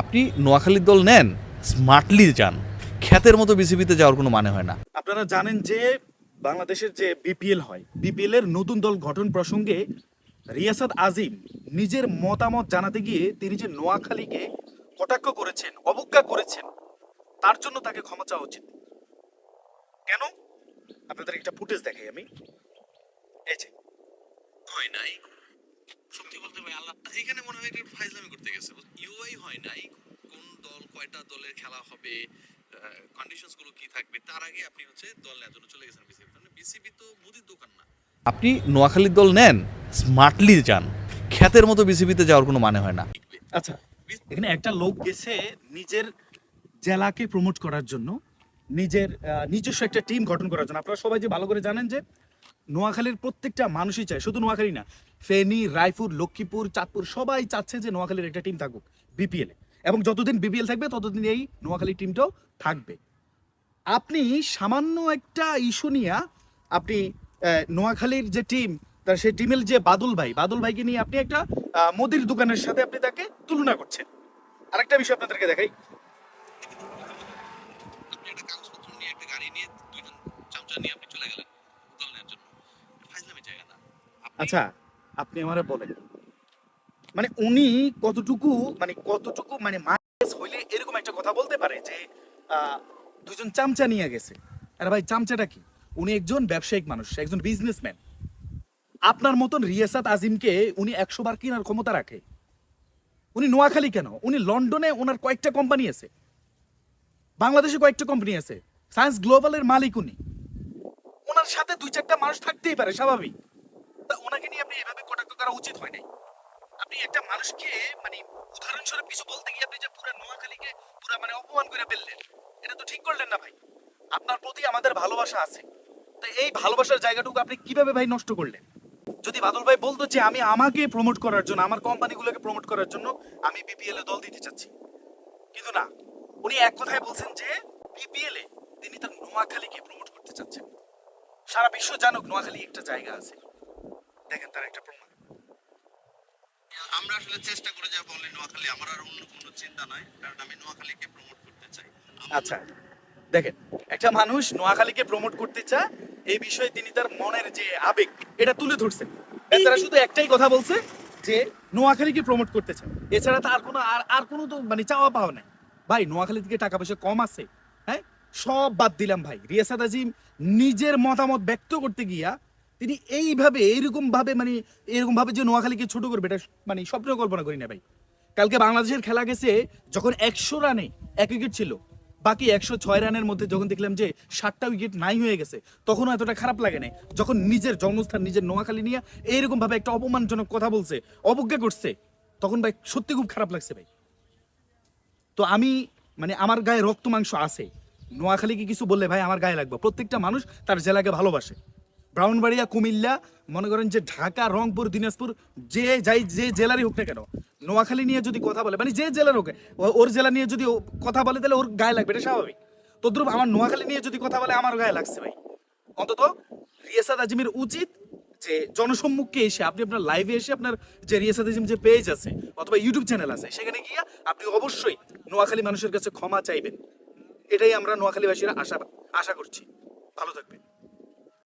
আপনি নোয়াখালীর দল নেন স্মার্টলি যান। খ্যাতের মতো বিসিবিতে যাওয়ার কোনো মানে হয় না। আপনারা জানেন যে বাংলাদেশের যে বিপিএল হয় বিপিএল এর নতুন দল গঠন প্রসঙ্গে রিয়াসাদ আজিম নিজের মতামত জানাতে গিয়ে তিনি যে নোয়াখালীকে কটাক্ষ করেছেন অবজ্ঞা করেছেন তার জন্য তাকে ক্ষমা চাওয়া উচিত। কেন? আপনাদের একটা ফুটেজ দেখাই আমি। এই যে। হয় নাই। সত্যি বলতে ভাই আল্লাহ এখানে মনে হয় একটু ফাইজলামি করতে গেছে। ইউআই হয় নাই। কয়টা দলের খেলা হবে কন্ডিশনসগুলো কি থাকবে তার আগে আপনি হচ্ছে দল নেওয়ার জন্য চলে গেছেন বিসিবি মানে বিসিবি তো মুদির দোকান না। আপনি নোয়াখালীর দল নেন স্মার্টলি যান খ্যাতের মতো বিসিবিতে যাওয়ার কোনো মানে হয় না। আচ্ছা এখানে একটা লোক গেছে নিজের জেলাকে প্রমোট করার জন্য নিজের নিজস্ব একটা টিম গঠন করার জন্য। আপনারা সবাই যে ভালো করে জানেন যে নোয়াখালীর প্রত্যেকটা মানুষই চায় শুধু নোয়াখালী না ফেনী রায়পুর লক্ষ্মীপুর চাঁদপুর সবাই চাচ্ছে যে নোয়াখালীর একটা টিম থাকুক বিপিএল এবং যতদিন বিপিএল থাকবে ততদিন এই নোয়াখালী টিমটাও থাকবে। আপনি সামান্য একটা ইস্যু নিয়ে আপনি নোয়াখালীর যে টিম তার সেই টিমের যে বাদল ভাই বাদল ভাইকে নিয়ে আপনি একটা মুদির দোকানের সাথে আপনি তাকে তুলনা করছেন। আরেকটা বিষয় আপনাদেরকে দেখাই। আচ্ছা আপনি আমারে বলেন। মানে উনি কতটুকু মানে কতটুকু মানে মাইনাস হইলে এরকম একটা কথা বলতে পারে যে দুজন চামচা নিয়ে গেছে। আরে ভাই, চামচাটা কি? উনি একজন ব্যবসায়িক মানুষ, একজন বিজনেসম্যান আপনার মতন রিয়াসাত আজিমকে উনি একশো বার কেনার ক্ষমতা রাখে। উনি নোয়াখালী কেন? উনি লন্ডনে ওনার কয়েকটা কোম্পানি আছে। বাংলাদেশে কয়েকটা কোম্পানি আছে। সায়েন্স গ্লোবালের মালিক উনি। ওনার সাথে দুই চারটা মানুষ থাকতেই পারে, স্বাভাবিক। তা ওনাকে নিয়ে আপনি এভাবে কটাক্ষ করা উচিত হয় নাই? আপনি একটা মানুষকে মানে উদাহরণস্বরূপ কিছু বলতে গিয়ে আপনি যে পুরো নোয়াখালীকে পুরো মানে অপমান করে ফেললেন, এটা তো ঠিক করলেন না ভাই। আপনার প্রতি আমাদের ভালোবাসা আছে। তা এই ভালোবাসার জায়গাটুকু আপনি কীভাবে ভাই নষ্ট করলেন? যদি বাদল ভাই বলতো যে আমি আমাকে প্রমোট করার জন্য, আমার কোম্পানিগুলোকে প্রমোট করার জন্য আমি বিপিএল এ দল দিতে চাচ্ছি। কিন্তু না, উনি এক কথায় বলছেন যে বিপিএল এ তিনি তার নোয়াখালীকে প্রমোট করতে চাচ্ছেন। সারা বিশ্ব জানুক নোয়াখালী একটা জায়গা আছে। দেখেন তার একটা আসলে চেষ্টা করে যা বলি নোয়াখালী আমার আর অন্য কোনো চিন্তা নাই কারণ আমি নোয়াখালীকে প্রমোট করতে চাই। আচ্ছা দেখেন একটা মানুষ নোয়াখালীকে প্রমোট করতে চায় এই বিষয়ে তিনি তার মনের যে আবেগ এটা তুলে ধরছেন তারা শুধু একটাই কথা বলছে যে নোয়াখালীকে প্রমোট করতে চায়। এছাড়া তার কোনো আর আর কোনো তো মানে চাওয়া পাওয়া নাই। ভাই নোয়াখালী থেকে টাকা পয়সা কম আছে হ্যাঁ? সব বাদ দিলাম ভাই। রিয়াসাত আজিম নিজের মতামত ব্যক্ত করতে গিয়া তিনি এইভাবে এইরকম ভাবে মানে এরকম ভাবে যে নোয়াখালীকে ছোট করবে, এটা মানে স্বপ্ন কল্পনা করি না ভাই। কালকে বাংলাদেশের খেলা গেছে, যখন একশো রানে এক উইকেট ছিল, বাকি একশো ছয় রানের মধ্যে যখন দেখলাম যে সাতটা উইকেট নাই হয়ে গেছে, তখনও এতটা খারাপ লাগে নাই। যখন নিজের জন্মস্থান, নিজের নোয়াখালী নিয়ে এইরকম ভাবে একটা অপমানজনক কথা বলছে, অবজ্ঞা করছে, তখন ভাই সত্যি খুব খারাপ লাগছে ভাই। তো আমি মানে আমার গায়ে রক্ত মাংস আছে। নোয়াখালীকে কিছু বললে ভাই আমার গায়ে লাগবে। প্রত্যেকটা মানুষ তার জেলাকে ভালোবাসে। ব্রাউনবাড়িয়া, কুমিল্লা, মনে করেন যে ঢাকা, রংপুর, দিনাজপুর, যে যাই যে জেলারই হোক না কেন, নোয়াখালী নিয়ে যদি কথা বলে মানে যে জেলার হোক ওর জেলা নিয়ে যদি কথা বলে, তাহলে ওর গায়ে লাগবে, এটা স্বাভাবিক। তদ্রুপ আমার নোয়াখালী নিয়ে যদি কথা বলে, আমার গায়ে লাগছে ভাই। অন্তত রিয়াসাত আজিমের উচিত যে জনসম্মুখে এসে, আপনি আপনার লাইভে এসে আপনার যে রিয়াসাত আজিম যে পেজ আছে, অথবা ইউটিউব চ্যানেল আছে, সেখানে গিয়ে আপনি অবশ্যই নোয়াখালী মানুষের কাছে ক্ষমা চাইবেন। এটাই আমরা নোয়াখালীবাসীরা আশা আশা করছি। ভালো থাকবেন।